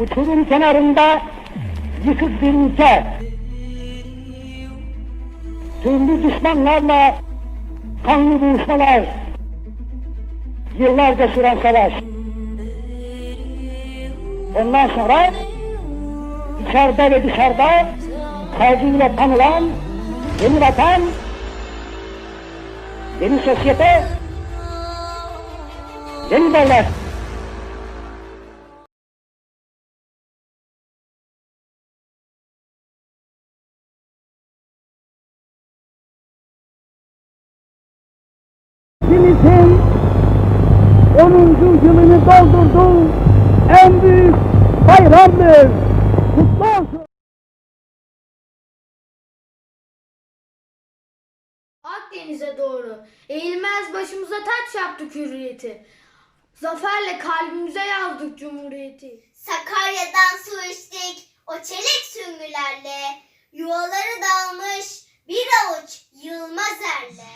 Uçurum kenarında yıkık bir ülke. Türlü düşmanlarla kanlı boğuşmalar. Yıllarca süren savaş. Ondan sonra içeride ve dışarıda saygıyla tanılan yeni vatan, yeni sosyete, yeni devlet. Bizim 10. yılını doldurduğu en büyük bayramdır. Kutlu olsun. Akdeniz'e doğru. Eğilmez başımıza taç yaptık hürriyeti. Zaferle kalbimize yazdık cumhuriyeti. Sakarya'dan su içtik o çelik süngülerle. Yuvaları dağılmış bir avuç yılmaz erle.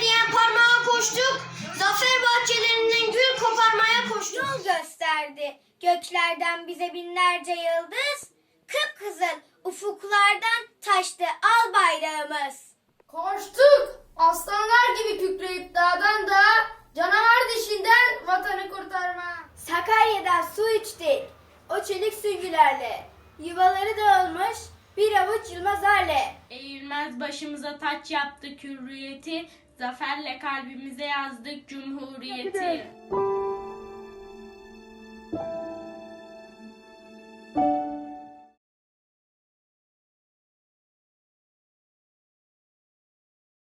Diyen parmağa koştuk. Zafer bahçelerinden gül koparmaya koştuk. Yol gösterdi göklerden bize binlerce yıldız. Kıpkızıl ufuklardan taştı al bayrağımız. Koştuk. Aslanlar gibi kükreyip dağdan dağa. Canavar dişinden vatanı kurtarma. Sakarya'dan su içtik o çelik süngülerle. Yuvaları dağılmış bir avuç yılmaz erle. Eğilmez başımıza taç yaptık hürriyeti, zaferle kalbimize yazdık cumhuriyeti.